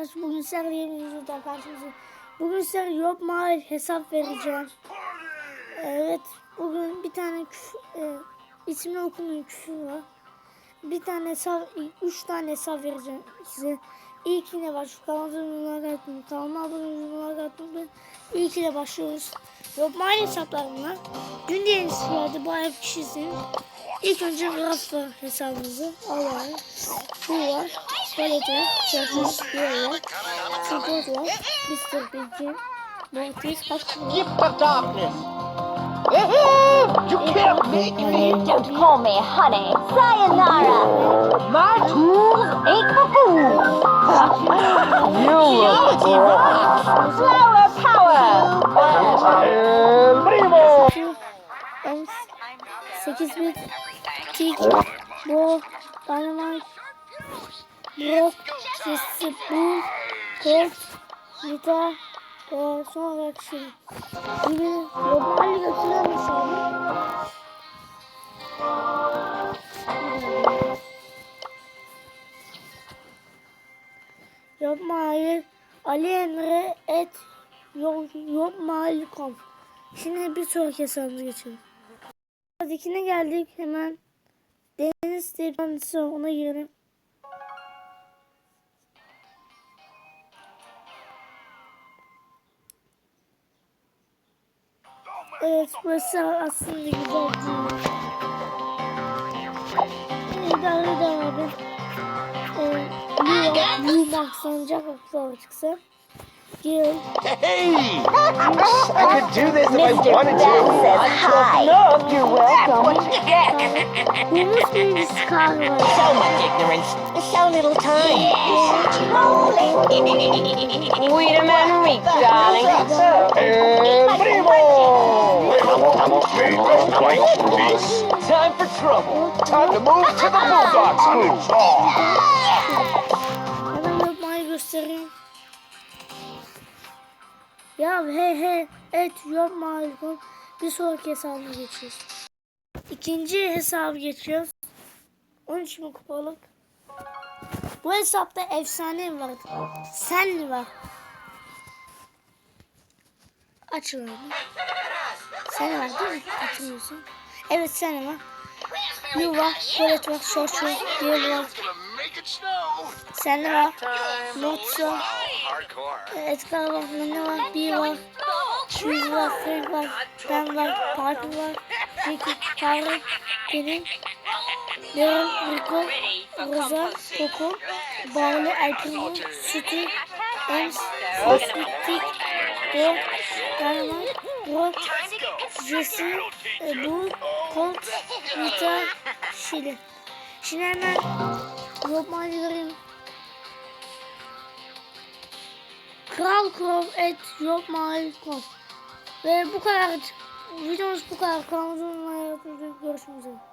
Bugün yeni videoda karşınızda. Bugün size yok mal hesap vereceğim. Evet, bugün bir tane küfür, e, ismini okumayın küfür var. Bir tane hesap, üç tane hesap vereceğim size. İlkine baş, kanalıma like atmayı, kanalıma abone olmayı, like atmayı. İlkine başlıyoruz. Yok mal hesaplarımla. De yenisi vardı, bayağı bir kişisiniz. İlk önce Rafa hesabımızı alalım. Bu var. Palet var. Çarşız bir var. Support var. Mr. Big'in. Mortis. Hakkı Gift of darkness. You can't make me. Don't call me honey. Sayonara. My tools Ain't for fools. You look Flower power. El primo. Ems. 8 bit. Tik. Bo. Dynamite. Brock. Jesse Boom. Colt. Vita. Ve sonra kişi. Gibi global götüren bir şey. Yapma hayır. Ali Emre et yok yapma hayır kom. Şimdi bir sonraki hesabımıza geçelim. Sıradakine geldik hemen. Deniz Tepsi ona girelim. Evet burası aslında güzel değil. İdare eder abi. Ee, Luma, Luma sanacak çıksa. Gel. Hey! I could do this if I Mr. wanted to. says hi. Enough. You're welcome. Bir skar var. So much ignorance. So little time. Wait a minute, darling. El primo. Time for trouble. Time to move to the Bulldog School. Hemen yapmayı göstereyim. Ya he he et yapma alkol. Bir sonraki hesabına geçiyoruz. İkinci hesabı geçiyoruz. 13 bin kupalık. Bu hesapta efsane mi var? Sen mi var? Açın abi. Sen var değil mi? Açmıyorsun. Evet sen var. Yu var, Colette var, Short var, Diğer var. Sen var. Motso. Edgar var, Nene var, Bir var. Yüz var, Frank var, Ben var, Parker var. Ricky, Tarık, Pelin. Leon, Rico, Rosa, Coco, Barley, Alpino, Sütü, Ems, Sosbitik, Dog, Dynamite, Brock, Jesse, Ebu, Colt, Vita, Şili. Şimdi hemen vereyim. Kral Krov et yapmayı.com Ve bu kadar videomuz bu kadar. Kanalımıza abone olmayı unutmayın. Görüşmek üzere.